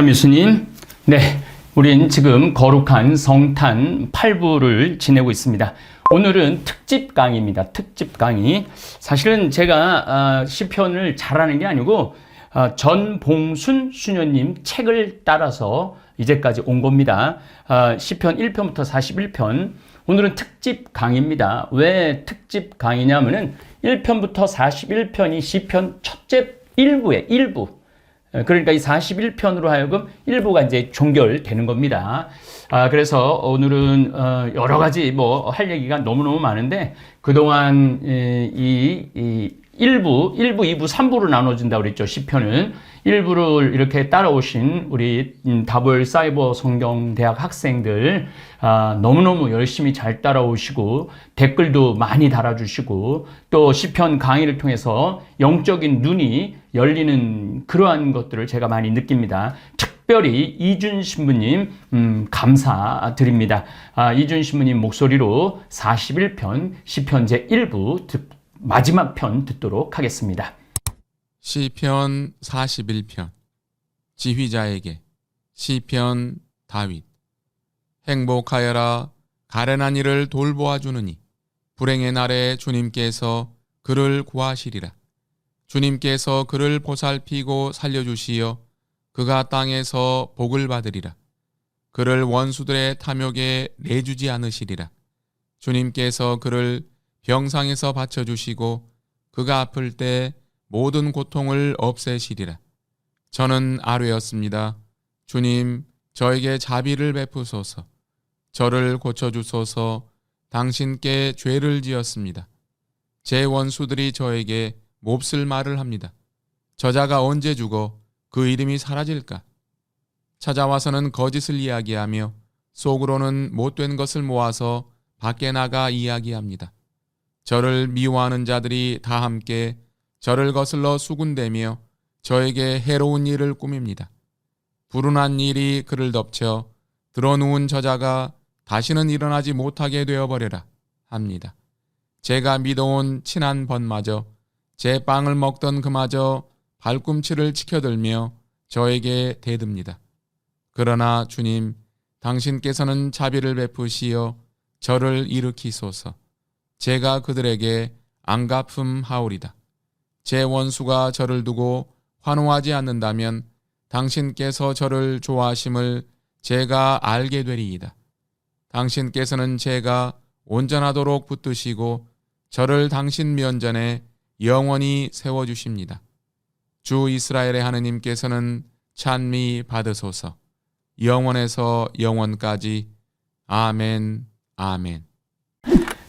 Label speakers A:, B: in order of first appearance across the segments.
A: 서미수님, 네, 우린 지금 거룩한 성탄 8부를 지내고 있습니다. 오늘은 특집 강의입니다. 특집 강의. 사실은 제가 아, 시편을 잘하는 게 아니고 아, 전봉순 수녀님 책을 따라서 이제까지 온 겁니다. 아, 시편 1편부터 41편. 오늘은 특집 강의입니다. 왜 특집 강의냐면은 1편부터 41편이 시편 첫째 일부에 일부. 그러니까 이 41편으로 하여금 일부가 이제 종결되는 겁니다. 아, 그래서 오늘은 어, 여러 가지 뭐 할 얘기가 너무너무 많은데 그동안 이, 이, 이 1부, 1부, 2부, 3부로 나눠진다고 그랬죠. 시편은. 1부를 이렇게 따라오신 우리 음, 다볼 사이버 성경대학 학생들 아, 너무너무 열심히 잘 따라오시고 댓글도 많이 달아주시고 또 시편 강의를 통해서 영적인 눈이 열리는 그러한 것들을 제가 많이 느낍니다. 특별히 이준 신부님 음, 감사드립니다. 아, 이준 신부님 목소리로 41편 시편 제 1부 듣, 마지막 편 듣도록 하겠습니다.
B: 시편 41편 지휘자에게 시편 다윗 행복하여라 가련한 이를 돌보아 주느니 불행의 날에 주님께서 그를 구하시리라 주님께서 그를 보살피고 살려주시어 그가 땅에서 복을 받으리라 그를 원수들의 탐욕에 내주지 않으시리라 주님께서 그를 병상에서 받쳐주시고 그가 아플 때 모든 고통을 없애시리라. 저는 아뢰었습니다. 주님, 저에게 자비를 베푸소서. 저를 고쳐주소서. 당신께 죄를 지었습니다. 제 원수들이 저에게 몹쓸 말을 합니다. 저자가 언제 죽어 그 이름이 사라질까? 찾아와서는 거짓을 이야기하며 속으로는 못된 것을 모아서 밖에 나가 이야기합니다. 저를 미워하는 자들이 다 함께 저를 거슬러 수군대며 저에게 해로운 일을 꾸밉니다. 불운한 일이 그를 덮쳐 드러누운 저자가 다시는 일어나지 못하게 되어버려라 합니다. 제가 믿어온 친한 번마저 제 빵을 먹던 그마저 발꿈치를 치켜들며 저에게 대듭니다. 그러나 주님, 당신께서는 자비를 베푸시어 저를 일으키소서. 제가 그들에게 안갚음 하오리다. 제 원수가 저를 두고 환호하지 않는다면 당신께서 저를 좋아하심을 제가 알게 되리이다. 당신께서는 제가 온전하도록 붙드시고 저를 당신 면전에 영원히 세워주십니다. 주 이스라엘의 하느님께서는 찬미 받으소서. 영원에서 영원까지. 아멘, 아멘.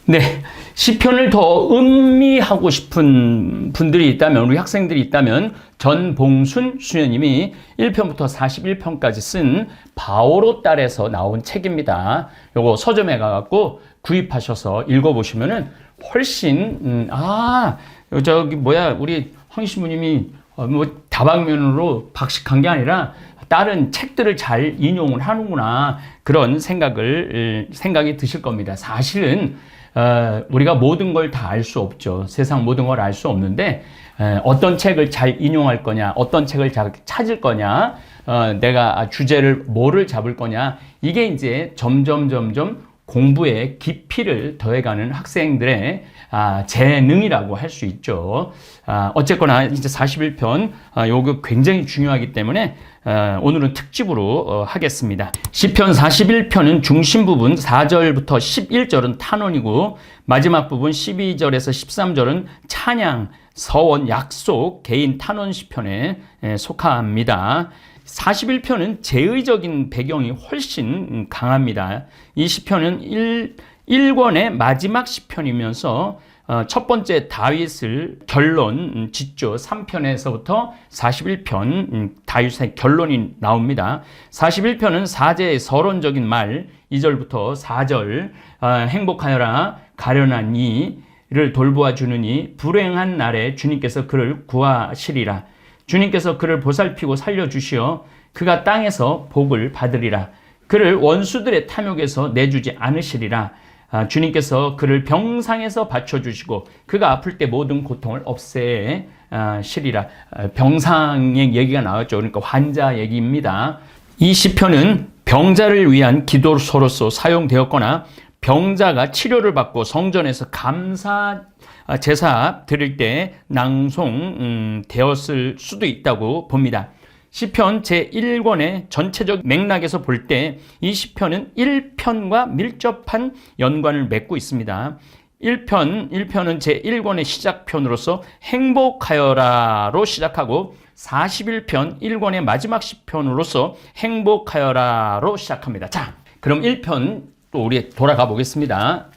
A: 네. 시편을 더 음미하고 싶은 분들이 있다면, 우리 학생들이 있다면, 전봉순 수녀님이 1편부터 41편까지 쓴 바오로 딸에서 나온 책입니다. 요거 서점에 가갖고 구입하셔서 읽어보시면은 훨씬, 음, 아, 저기 뭐야, 우리 황 신부님이 어, 뭐 다방면으로 박식한 게 아니라 다른 책들을 잘 인용을 하는구나 그런 생각을 생각이 드실 겁니다. 사실은 어, 우리가 모든 걸 다 알 수 없죠. 세상 모든 걸 알 수 없는데 에, 어떤 책을 잘 인용할 거냐, 어떤 책을 잘 찾을 거냐, 어, 내가 주제를 뭐를 잡을 거냐 이게 이제 점점 점점 공부의 깊이를 더해가는 학생들의 아, 재능이라고 할 수 있죠. 아, 어쨌거나 이제 41편 아, 요거 굉장히 중요하기 때문에 아, 오늘은 특집으로 어, 하겠습니다. 시편 41편은 중심 부분 4절부터 11절은 탄원이고 마지막 부분 12절에서 13절은 찬양, 서원, 약속, 개인 탄원 시편에 에, 속합니다. 41편은 제의적인 배경이 훨씬 강합니다. 이 시편은 1, 1권의 마지막 시편이면서 어, 첫 번째 다윗을 결론 짓죠. 3편에서부터 41편 다윗의 결론이 나옵니다. 41편은 사제의 서론적인 말 2절부터 4절 어, 행복하여라 가련한 이를 돌보아 주느니 불행한 날에 주님께서 그를 구하시리라. 주님께서 그를 보살피고 살려주시어 그가 땅에서 복을 받으리라. 그를 원수들의 탐욕에서 내주지 않으시리라. 아, 주님께서 그를 병상에서 받쳐주시고 그가 아플 때 모든 고통을 없애 구하시리라. 어, 병상의 얘기가 나왔죠. 그러니까 환자 얘기입니다. 이 시편은 병자를 위한 기도서로서 사용되었거나 병자가 치료를 받고 성전에서 감사 아, 제사 드릴 때 낭송 음, 되었을 수도 있다고 봅니다. 시편 제1권의 전체적 맥락에서 볼 때 이 시편은 1편과 밀접한 연관을 맺고 있습니다. 1편, 1편은 제1권의 시작편으로서 행복하여라로 시작하고 41편 1권의 마지막 시편으로서 행복하여라로 시작합니다. 자, 그럼 1편 또 우리 돌아가 보겠습니다.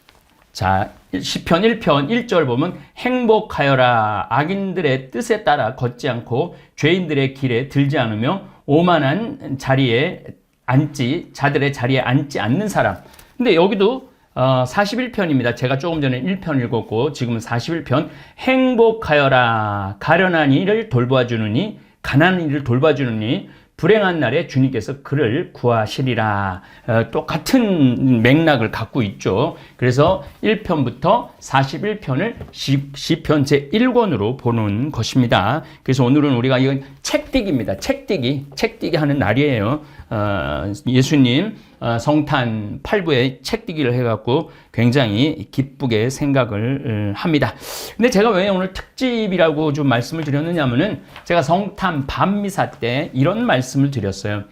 A: 자, 시편 1편 1절 보면 행복하여라 악인들의 뜻에 따라 걷지 않고 죄인들의 길에 들지 않으며 오만한 자리에 앉지 자들의 자리에 앉지 않는 사람. 근데 여기도 어, 41편입니다. 제가 조금 전에 1편 읽었고 지금은 41편 행복하여라 가련한 이를 돌봐주느니 가난한 이를 돌봐주느니 불행한 날에 주님께서 그를 구하시리라. 어, 똑같은 맥락을 갖고 있죠. 그래서 1편부터 41편을 시, 시편 제1권으로 보는 것입니다. 그래서 오늘은 우리가 이건 책뛰기입니다. 책뛰기, 책뛰기 하는 날이에요. 어, 예수님 어, 성탄 8부에 책뛰기를 해갖고 굉장히 기쁘게 생각을 어, 합니다. 근데 제가 왜 오늘 특집이라고 좀 말씀을 드렸느냐면은 제가 성탄 밤미사 때 이런 말씀을 드렸어요.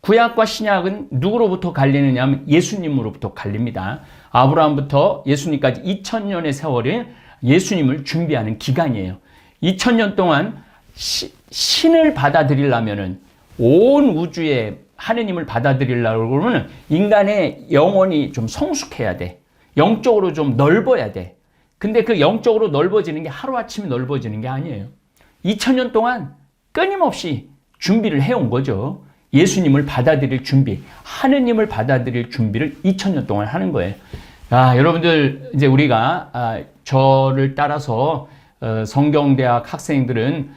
A: 구약과 신약은 누구로부터 갈리느냐 하면 예수님으로부터 갈립니다. 아브라함부터 예수님까지 2000년의 세월이 예수님을 준비하는 기간이에요. 2000년 동안 시, 신을 받아들이려면은 온 우주에 하느님을 받아들이려고 그러면 인간의 영혼이 좀 성숙해야 돼. 영적으로 좀 넓어야 돼. 근데 그 영적으로 넓어지는 게 하루아침에 넓어지는 게 아니에요. 2000년 동안 끊임없이 준비를 해온 거죠. 예수님을 받아들일 준비, 하느님을 받아들일 준비를 2000년 동안 하는 거예요. 아, 여러분들, 이제 우리가, 아, 저를 따라서, 어, 성경대학 학생들은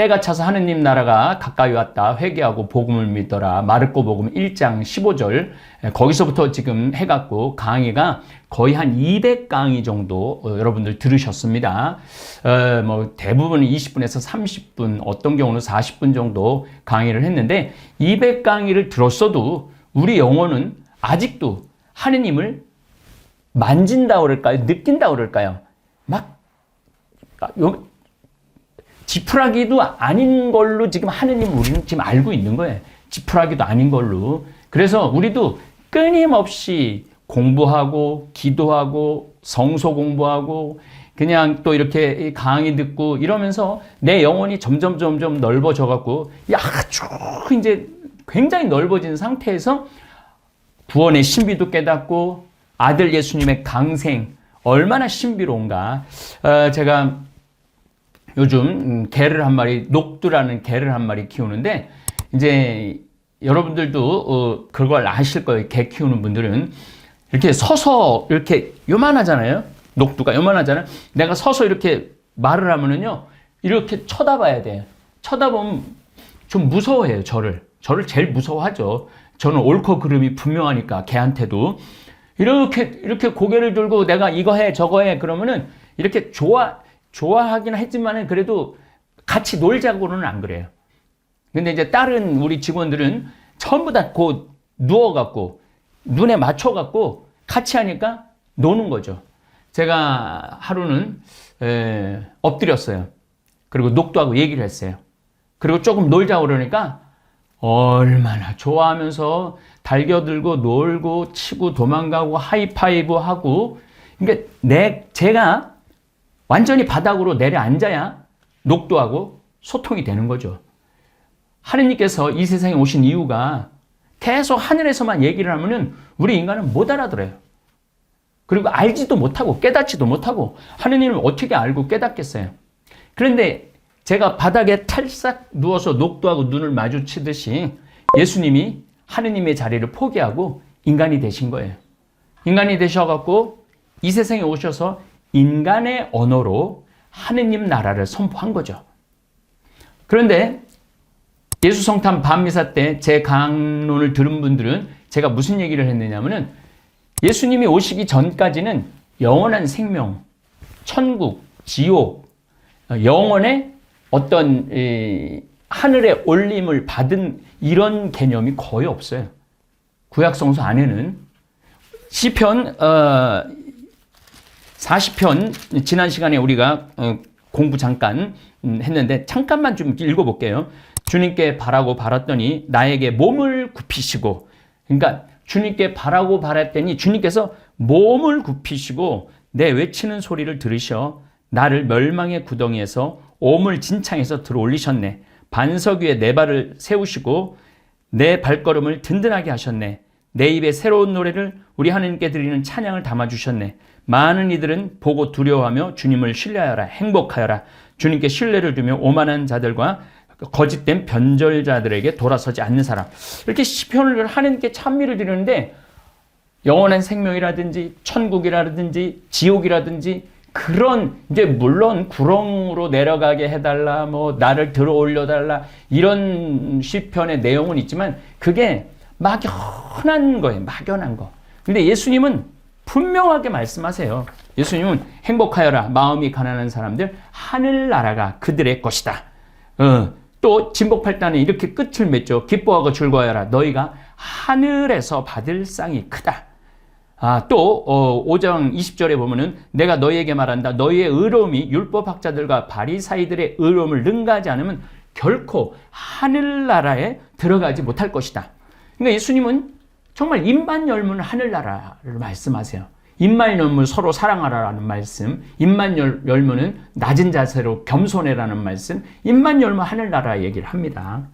A: 때가 차서 하느님 나라가 가까이 왔다. 회개하고 복음을 믿더라. 마르코 복음 1장 15절. 거기서부터 지금 해갖고 강의가 거의 한 200강의 정도 어, 여러분들 들으셨습니다. 어, 뭐 대부분 20분에서 30분, 어떤 경우는 40분 정도 강의를 했는데 200강의를 들었어도 우리 영혼은 아직도 하느님을 만진다 그럴까요? 느낀다 그럴까요? 막 요, 지푸라기도 아닌 걸로 지금 하느님 우리는 지금 알고 있는 거예요. 지푸라기도 아닌 걸로. 그래서 우리도 끊임없이 공부하고 기도하고 성소 공부하고 그냥 또 이렇게 강의 듣고 이러면서 내 영혼이 점점 점점 넓어져 갖고 아주 이제 굉장히 넓어진 상태에서 구원의 신비도 깨닫고 아들 예수님의 강생 얼마나 신비로운가. 어, 제가 요즘 음, 개를 한 마리 녹두라는 개를 한 마리 키우는데 이제 여러분들도 어, 그걸 아실 거예요. 개 키우는 분들은 이렇게 서서 이렇게 요만하잖아요. 녹두가 요만하잖아요. 내가 서서 이렇게 말을 하면은요. 이렇게 쳐다봐야 돼요. 쳐다보면 좀 무서워해요. 저를. 저를 제일 무서워하죠. 저는 옳고 그름이 분명하니까 개한테도 이렇게 이렇게 고개를 들고 내가 이거 해 저거 해 그러면은 이렇게 좋아 좋아하긴 했지만은 그래도 같이 놀자고는 안 그래요. 근데 이제 다른 우리 직원들은 전부 다 곧 누워갖고 눈에 맞춰갖고 같이 하니까 노는 거죠. 제가 하루는 에, 엎드렸어요. 그리고 녹두하고 얘기를 했어요. 그리고 조금 놀자고 그러니까 얼마나 좋아하면서 달겨들고 놀고 치고 도망가고 하이파이브 하고 그러니까 내 제가 완전히 바닥으로 내려앉아야 녹두하고 소통이 되는 거죠. 하느님께서 이 세상에 오신 이유가 계속 하늘에서만 얘기를 하면은 우리 인간은 못 알아들어요. 그리고 알지도 못하고 깨닫지도 못하고 하느님을 어떻게 알고 깨닫겠어요. 그런데 제가 바닥에 탈싹 누워서 녹두하고 눈을 마주치듯이 예수님이 하느님의 자리를 포기하고 인간이 되신 거예요. 인간이 되셔갖고 이 세상에 오셔서 인간의 언어로 하느님 나라를 선포한 거죠. 그런데 예수 성탄 밤미사 때 제 강론을 들은 분들은 제가 무슨 얘기를 했느냐면은 예수님이 오시기 전까지는 영원한 생명, 천국, 지옥, 영원의 어떤 이, 하늘의 올림을 받은 이런 개념이 거의 없어요. 구약 성서 안에는 시편 어, 40편 지난 시간에 우리가 어, 공부 잠깐 음, 했는데 잠깐만 좀 읽어볼게요. 주님께 바라고 바랐더니 나에게 몸을 굽히시고 그러니까 주님께 바라고 바랐더니 주님께서 몸을 굽히시고 내 외치는 소리를 들으셔 나를 멸망의 구덩이에서 오물 진창에서 들어올리셨네. 반석 위에 내 발을 세우시고 내 발걸음을 든든하게 하셨네. 내 입에 새로운 노래를 우리 하나님께 드리는 찬양을 담아주셨네. 많은 이들은 보고 두려워하며 주님을 신뢰하여라. 행복하여라. 주님께 신뢰를 두며 오만한 자들과 거짓된 변절자들에게 돌아서지 않는 사람. 이렇게 시편을 하나님께 찬미를 드리는데 영원한 생명이라든지 천국이라든지 지옥이라든지 그런 이제 물론 구렁으로 내려가게 해달라 뭐 나를 들어 올려달라 이런 시편의 내용은 있지만 그게 막연한 거예요 막연한 거 근데 예수님은 분명하게 말씀하세요. 예수님은 행복하여라 마음이 가난한 사람들 하늘나라가 그들의 것이다. 어, 또 진복팔단에 이렇게 끝을 맺죠. 기뻐하고 즐거워하여라. 너희가 하늘에서 받을 상이 크다. 아, 또 어, 5장 20절에 보면은 내가 너희에게 말한다. 너희의 의로움이 율법학자들과 바리사이들의 의로움을 능가하지 않으면 결코 하늘나라에 들어가지 못할 것이다. 그러니까 예수님은 정말 입만 열면 하늘나라를 말씀하세요. 입만 열면 서로 사랑하라라는 말씀, 입만 열, 열면은 낮은 자세로 겸손해라는 말씀, 입만 열면 하늘나라 얘기를 합니다.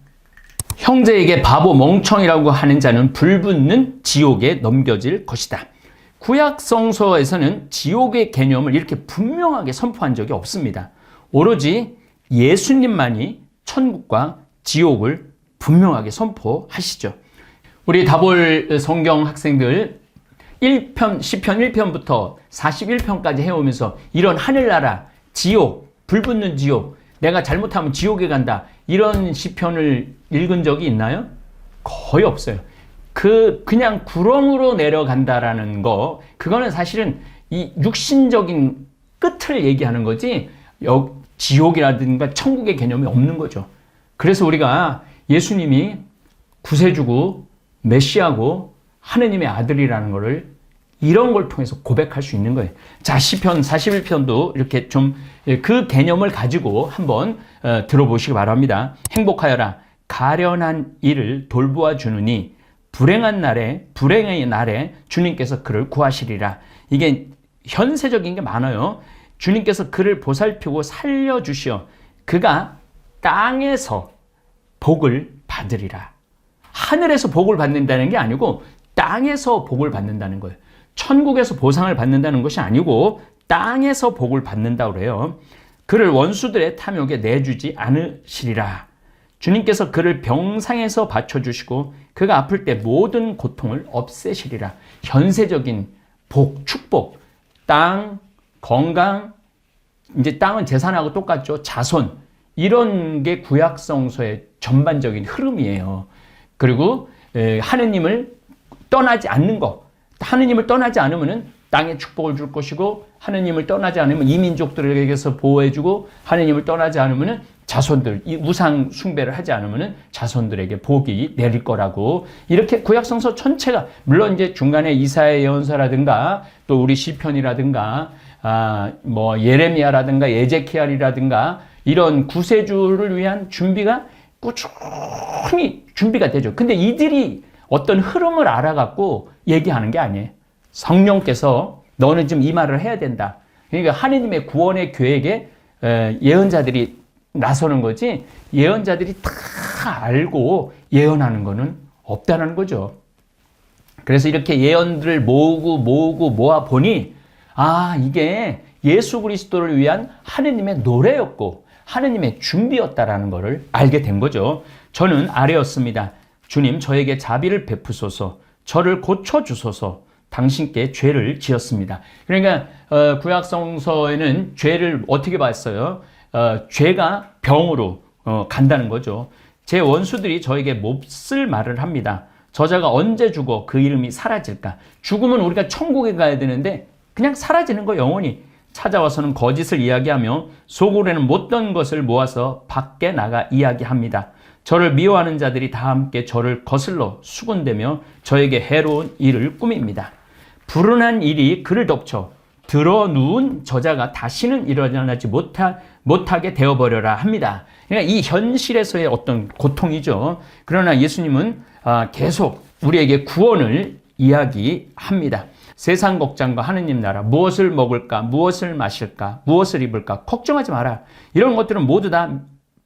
A: 형제에게 바보 멍청이라고 하는 자는 불붙는 지옥에 넘겨질 것이다. 구약 성서에서는 지옥의 개념을 이렇게 분명하게 선포한 적이 없습니다. 오로지 예수님만이 천국과 지옥을 분명하게 선포하시죠. 우리 다볼 성경 학생들 1편, 10편 1편부터 41편까지 해오면서 이런 하늘나라, 지옥, 불붙는 지옥, 내가 잘못하면 지옥에 간다. 이런 시편을 읽은 적이 있나요? 거의 없어요. 그 그냥 구렁으로 내려간다라는 거 그거는 사실은 이 육신적인 끝을 얘기하는 거지 여, 지옥이라든가 천국의 개념이 없는 거죠. 그래서 우리가 예수님이 구세주고 메시아고 하느님의 아들이라는 것을 이런 걸 통해서 고백할 수 있는 거예요. 자, 시편 41편도 이렇게 좀 그 개념을 가지고 한번 어, 들어보시기 바랍니다. 행복하여라. 가련한 일을 돌보아 주느니 불행한 날에 불행의 날에 주님께서 그를 구하시리라. 이게 현세적인 게 많아요. 주님께서 그를 보살피고 살려 주시어 그가 땅에서 복을 받으리라. 하늘에서 복을 받는다는 게 아니고 땅에서 복을 받는다는 거예요. 천국에서 보상을 받는다는 것이 아니고 땅에서 복을 받는다 그래요. 그를 원수들의 탐욕에 내주지 않으시리라. 주님께서 그를 병상에서 받쳐주시고 그가 아플 때 모든 고통을 없애시리라. 현세적인 복, 축복, 땅, 건강, 이제 땅은 재산하고 똑같죠. 자손. 이런 게 구약성서의 전반적인 흐름이에요. 그리고 하느님을 떠나지 않는 것. 하느님을 떠나지 않으면은 땅에 축복을 줄 것이고 하느님을 떠나지 않으면 이민족들에게서 보호해주고 하느님을 떠나지 않으면은 자손들 이 우상 숭배를 하지 않으면은 자손들에게 복이 내릴 거라고 이렇게 구약성서 전체가 물론 이제 중간에 이사의 예언서라든가 또 우리 시편이라든가 아 뭐 예레미야라든가 에제키엘이라든가 이런 구세주를 위한 준비가 꾸준히 준비가 되죠. 근데 이들이 어떤 흐름을 알아갖고 얘기하는 게 아니에요. 성령께서 너는 지금 이 말을 해야 된다. 그러니까 하느님의 구원의 계획에 예언자들이 나서는 거지 예언자들이 다 알고 예언하는 거는 없다는 거죠. 그래서 이렇게 예언들을 모으고 모으고 모아 보니 아 이게 예수 그리스도를 위한 하느님의 노래였고 하느님의 준비였다라는 것을 알게 된 거죠. 저는 아래였습니다. 주님 저에게 자비를 베푸소서 저를 고쳐 주소서 당신께 죄를 지었습니다. 그러니까 어, 구약 성서에는 죄를 어떻게 봤어요? 어, 죄가 병으로 어, 간다는 거죠. 제 원수들이 저에게 몹쓸 말을 합니다. 저자가 언제 죽어 그 이름이 사라질까? 죽으면 우리가 천국에 가야 되는데 그냥 사라지는 거 영원히. 찾아와서는 거짓을 이야기하며 속으로는 못된 것을 모아서 밖에 나가 이야기합니다. 저를 미워하는 자들이 다 함께 저를 거슬러 수군대며 저에게 해로운 일을 꾸밉니다. 불운한 일이 그를 덮쳐 들어 누운 저자가 다시는 일어나지 못하, 못하게 되어버려라 합니다. 그러니까 이 현실에서의 어떤 고통이죠. 그러나 예수님은 아, 계속 우리에게 구원을 이야기합니다. 세상 걱정과 하느님 나라, 무엇을 먹을까, 무엇을 마실까, 무엇을 입을까, 걱정하지 마라. 이런 것들은 모두 다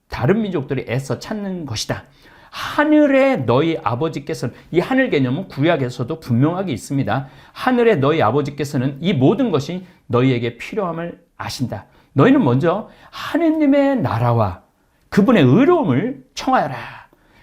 A: 다른 민족들이 애써 찾는 것이다. 하늘에 너희 아버지께서는 이 하늘 개념은 구약에서도 분명하게 있습니다. 하늘에 너희 아버지께서는 이 모든 것이 너희에게 필요함을 아신다. 너희는 먼저 하느님의 나라와 그분의 의로움을 청하여라.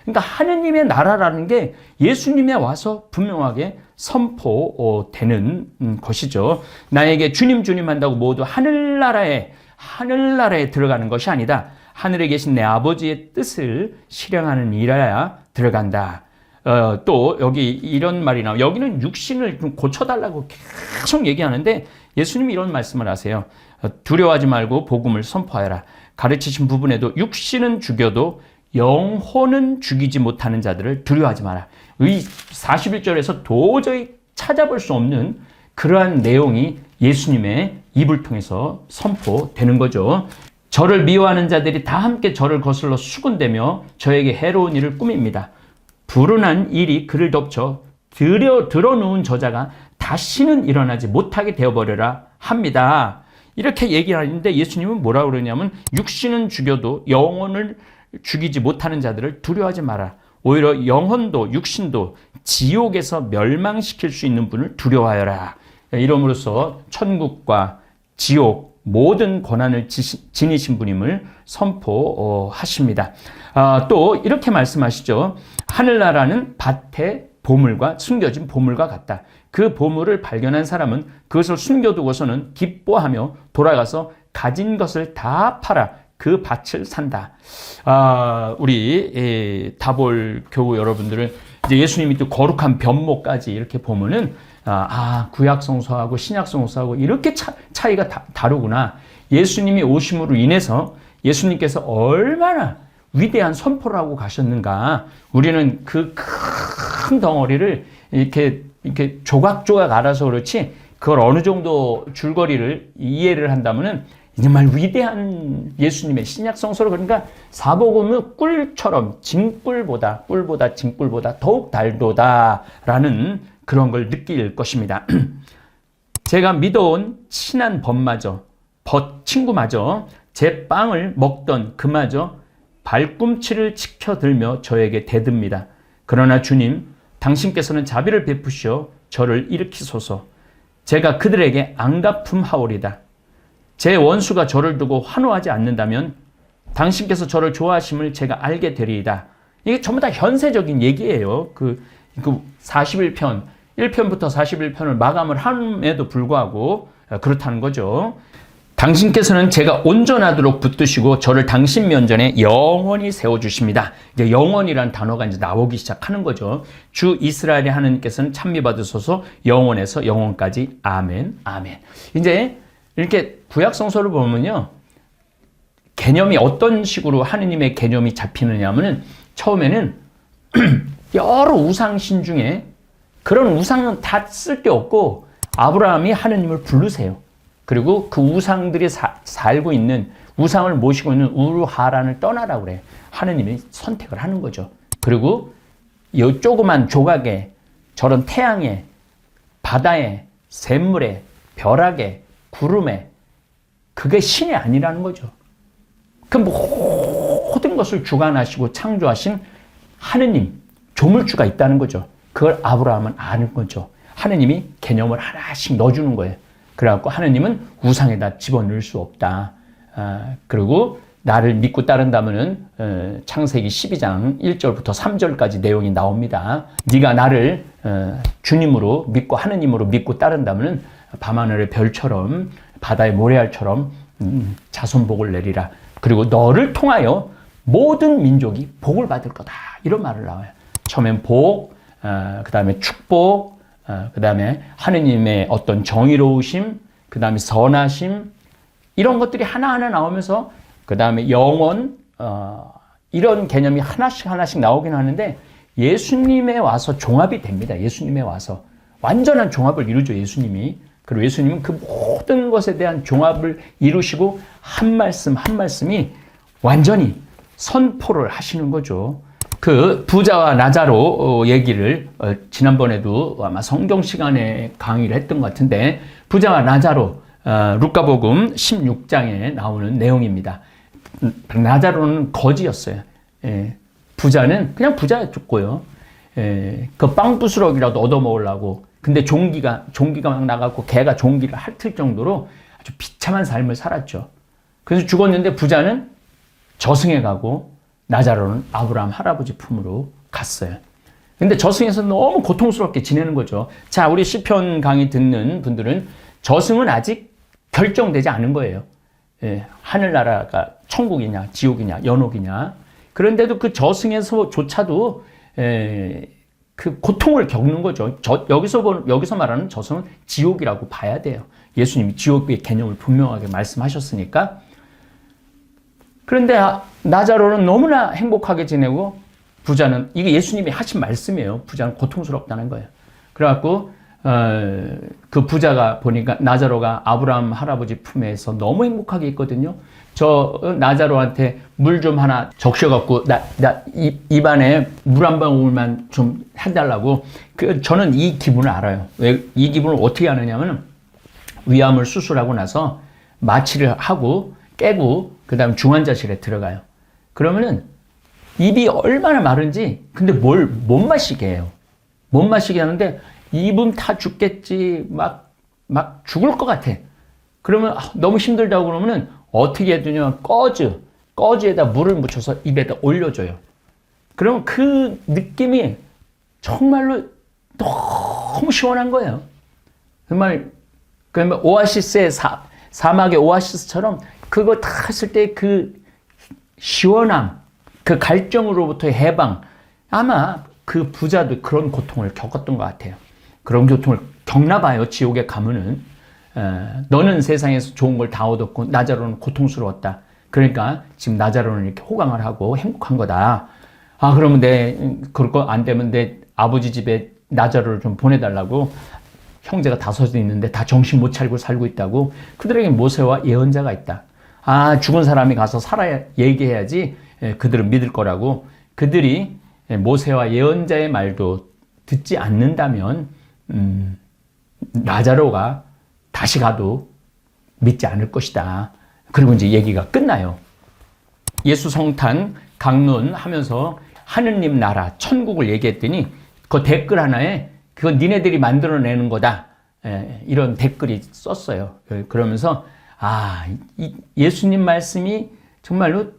A: 그러니까 하느님의 나라라는 게 예수님에 와서 분명하게 선포되는 음, 것이죠. 나에게 주님 주님 한다고 모두 하늘나라에 하늘나라에 들어가는 것이 아니다. 하늘에 계신 내 아버지의 뜻을 실행하는 일이야 들어간다. 어, 또 여기 이런 말이 나와. 여기는 육신을 좀 고쳐달라고 계속 얘기하는데 예수님이 이런 말씀을 하세요. 어, 두려워하지 말고 복음을 선포하여라. 가르치신 부분에도 육신은 죽여도 영혼은 죽이지 못하는 자들을 두려워하지 마라. 이 41절에서 도저히 찾아볼 수 없는 그러한 내용이 예수님의 입을 통해서 선포되는 거죠. 저를 미워하는 자들이 다 함께 저를 거슬러 수군대며 저에게 해로운 일을 꾸밉니다. 불운한 일이 그를 덮쳐 들여 들어놓은 저자가 다시는 일어나지 못하게 되어버려라 합니다. 이렇게 얘기하는데 예수님은 뭐라 그러냐면 육신은 죽여도 영혼을 죽이지 못하는 자들을 두려워하지 마라. 오히려 영혼도 육신도 지옥에서 멸망시킬 수 있는 분을 두려워하여라. 이름으로써 천국과 지옥 모든 권한을 지니신 분임을 선포하십니다. 아, 또 이렇게 말씀하시죠. 하늘나라는 밭의 보물과 숨겨진 보물과 같다. 그 보물을 발견한 사람은 그것을 숨겨두고서는 기뻐하며 돌아가서 가진 것을 다 팔아 그 밭을 산다. 아, 우리 예, 다볼 교우 여러분들은 이제 예수님이 또 거룩한 변모까지 이렇게 보면은 아, 아 구약 성서하고 신약 성서하고 이렇게 차, 차이가 다, 다르구나. 예수님이 오심으로 인해서 예수님께서 얼마나 위대한 선포를 하고 가셨는가. 우리는 그 큰 덩어리를 이렇게 이렇게 조각조각 알아서 그렇지 그걸 어느 정도 줄거리를 이해를 한다면은 정말 위대한 예수님의 신약 성서로 그러니까 사복음은 꿀처럼 진꿀보다 꿀보다 진꿀보다 더욱 달도다라는 그런 걸 느낄 것입니다. 제가 믿어온 친한 법마저 벗 친구마저 제 빵을 먹던 그마저 발꿈치를 치켜들며 저에게 대듭니다. 그러나 주님, 당신께서는 자비를 베푸시어 저를 일으키소서. 제가 그들에게 안 갚음하오리다. 제 원수가 저를 두고 환호하지 않는다면 당신께서 저를 좋아하심을 제가 알게 되리이다. 이게 전부 다 현세적인 얘기예요. 그, 그 41편, 1편부터 41편을 마감을 함에도 불구하고 그렇다는 거죠. 당신께서는 제가 온전하도록 붙드시고 저를 당신 면전에 영원히 세워주십니다. 이제 영원이란 단어가 이제 나오기 시작하는 거죠. 주 이스라엘의 하나님께서는 찬미받으소서 영원에서 영원까지 아멘, 아멘. 이제 이렇게 구약 성서를 보면요. 개념이 어떤 식으로 하느님의 개념이 잡히느냐면은 처음에는 여러 우상신 중에 그런 우상은 다쓸게 없고 아브라함이 하느님을 부르세요. 그리고 그 우상들이 사, 살고 있는 우상을 모시고 있는 우르하란을 떠나라 그래. 하느님이 선택을 하는 거죠. 그리고 이 조그만 조각에 저런 태양에 바다에 샘물에 벼락에 구름에 그게 신이 아니라는 거죠. 그 모든 것을 주관하시고 창조하신 하느님 조물주가 있다는 거죠. 그걸 아브라함은 아는 거죠. 하느님이 개념을 하나씩 넣어주는 거예요. 그래갖고 하느님은 우상에다 집어넣을 수 없다. 아, 그리고 나를 믿고 따른다면은 어, 창세기 12장 1절부터 3절까지 내용이 나옵니다. 네가 나를 어, 주님으로 믿고 하느님으로 믿고 따른다면은 밤하늘의 별처럼 바다의 모래알처럼 음, 자손복을 내리라. 그리고 너를 통하여 모든 민족이 복을 받을 거다. 이런 말을 나와요. 처음엔 복, 어, 그 다음에 축복, 어, 그 다음에 하느님의 어떤 정의로우심, 그 다음에 선하심, 이런 것들이 하나하나 나오면서 그 다음에 영원 어, 이런 개념이 하나씩 하나씩 나오긴 하는데 예수님에 와서 종합이 됩니다. 예수님에 와서 완전한 종합을 이루죠. 예수님이 그리고 예수님은 그 모든 것에 대한 종합을 이루시고 한 말씀 한 말씀이 완전히 선포를 하시는 거죠. 그 부자와 나자로 어, 얘기를 어, 지난번에도 아마 성경 시간에 강의를 했던 것 같은데 부자와 나자로 어, 루카복음 16장에 나오는 내용입니다. 나자로는 거지였어요. 예, 부자는 그냥 부자였고요. 예, 그 빵부스럭이라도 얻어먹으려고. 근데 종기가 종기가 막 나가고 개가 종기를 핥을 정도로 아주 비참한 삶을 살았죠. 그래서 죽었는데 부자는 저승에 가고 나자로는 아브라함 할아버지 품으로 갔어요. 근데 저승에서 너무 고통스럽게 지내는 거죠. 자, 우리 시편 강의 듣는 분들은 저승은 아직 결정되지 않은 거예요. 예, 하늘나라가 천국이냐, 지옥이냐, 연옥이냐. 그런데도 그 저승에서조차도 에, 그 고통을 겪는 거죠. 저, 여기서 보- 여기서 말하는 저승은 지옥이라고 봐야 돼요. 예수님이 지옥의 개념을 분명하게 말씀하셨으니까. 그런데 아, 나자로는 너무나 행복하게 지내고 부자는 이게 예수님이 하신 말씀이에요. 부자는 고통스럽다는 거예요. 그래갖고 어, 그 부자가 보니까 나자로가 아브라함 할아버지 품에서 너무 행복하게 있거든요. 저 나자로한테 물 좀 하나 적셔갖고 나, 나 입, 입안에 물 한 방울만 좀 해달라고 그 저는 이 기분을 알아요. 왜 이 기분을 어떻게 아느냐면 위암을 수술하고 나서 마취를 하고 깨고 그다음 중환자실에 들어가요. 그러면은 입이 얼마나 마른지 근데 뭘 못 마시게 해요. 못 마시게 하는데 입은 다 죽겠지 막 막 죽을 것 같아. 그러면 아, 너무 힘들다고 그러면은 어떻게 해주냐면 꺼즈 꺼즈에다 물을 묻혀서 입에다 올려줘요. 그러면 그 느낌이 정말로 너무 시원한 거예요. 정말 그러면 오아시스의 사, 사막의 오아시스처럼 그거 다 했을 때 그 시원함, 그 갈증으로부터의 해방 아마 그 부자도 그런 고통을 겪었던 것 같아요. 그런 고통을 겪나 봐요. 지옥에 가면은 에, 너는 세상에서 좋은 걸 다 얻었고 나자로는 고통스러웠다. 그러니까 지금 나자로는 이렇게 호강을 하고 행복한 거다. 아 그러면 내 그럴 거 안 되면 내 아버지 집에 나자로를 좀 보내달라고 형제가 다섯이 있는데 다 정신 못 차리고 살고 있다고 그들에게 모세와 예언자가 있다. 아 죽은 사람이 가서 살아야 얘기해야지 예, 그들은 믿을 거라고 그들이 예, 모세와 예언자의 말도 듣지 않는다면 음, 나자로가 다시 가도 믿지 않을 것이다. 그리고 이제 얘기가 끝나요. 예수 성탄 강론 하면서 하느님 나라 천국을 얘기했더니 그 댓글 하나에 그거 니네들이 만들어내는 거다. 예, 이런 댓글이 썼어요. 그러면서 아, 이 예수님 말씀이 정말로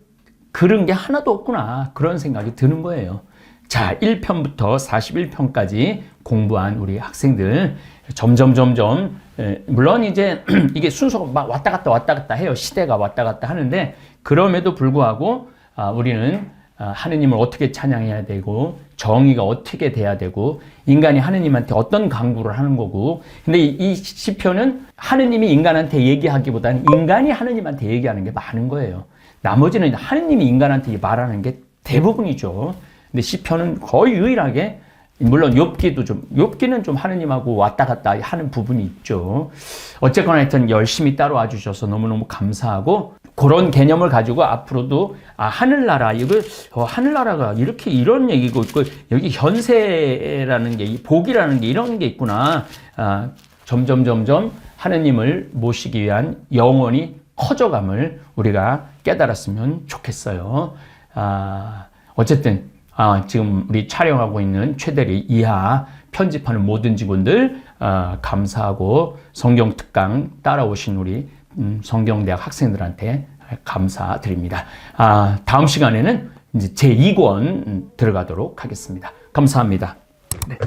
A: 그런 게 하나도 없구나. 그런 생각이 드는 거예요. 자, 1편부터 41편까지 공부한 우리 학생들 점점 점점 에, 물론 이제 이게 순서가 막 왔다 갔다 왔다 갔다 해요. 시대가 왔다 갔다 하는데 그럼에도 불구하고 아, 우리는 아, 하느님을 어떻게 찬양해야 되고 정의가 어떻게 돼야 되고 인간이 하느님한테 어떤 강구를 하는 거고 근데 이, 이 시편은 하느님이 인간한테 얘기하기보다는 인간이 하느님한테 얘기하는 게 많은 거예요. 나머지는 하느님이 인간한테 말하는 게 대부분이죠. 근데 시편은 거의 유일하게 물론 욥기도 좀 욥기는 좀 하느님하고 왔다 갔다 하는 부분이 있죠. 어쨌거나 하여튼 열심히 따라와 주셔서 너무너무 감사하고 그런 개념을 가지고 앞으로도 아 하늘나라 이걸 어, 하늘나라가 이렇게 이런 얘기고 있고 여기 현세라는 게이 복이라는 게 이런 게 있구나. 아, 점점 점점 하느님을 모시기 위한 영혼이 커져감을 우리가 깨달았으면 좋겠어요. 아, 어쨌든 아, 지금 우리 촬영하고 있는 최대리 이하 편집하는 모든 직원들 아, 감사하고 성경 특강 따라오신 우리 음, 성경대학 학생들한테 감사드립니다. 아, 다음 시간에는 이제 제 2권 들어가도록 하겠습니다. 감사합니다. 네.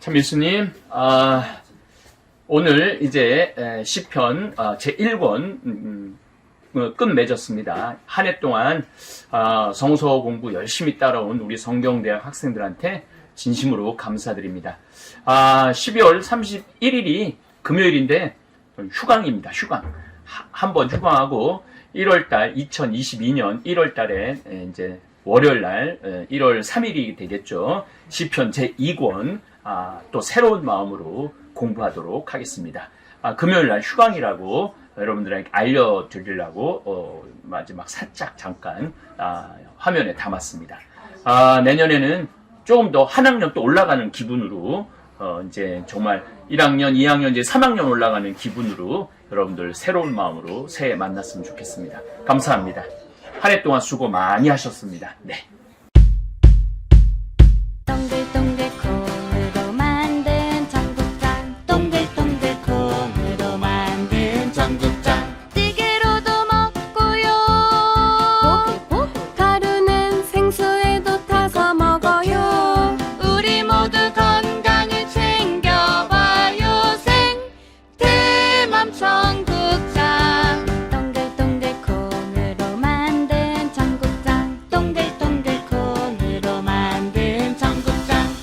A: 참 예수님, 아, 오늘 이제 에, 시편 아, 제 1권 음, 음, 끝맺었습니다. 한 해 동안 아, 성서 공부 열심히 따라온 우리 성경대학 학생들한테 진심으로 감사드립니다. 아, 12월 31일이 금요일인데 휴강입니다. 휴강. 한 번 휴방하고 1월달 2022년 1월달에 이제 월요일날 1월 3일이 되겠죠. 시편 제 2권 아, 또 새로운 마음으로 공부하도록 하겠습니다. 아, 금요일날 휴방이라고 여러분들에게 알려드리려고 어, 마지막 살짝 잠깐 아, 화면에 담았습니다. 아, 내년에는 조금 더 한 학년 또 올라가는 기분으로 어, 이제 정말 1학년, 2학년, 이제 3학년 올라가는 기분으로 여러분들 새로운 마음으로 새해 만났으면 좋겠습니다. 감사합니다. 한 해 동안 수고 많이 하셨습니다. 네.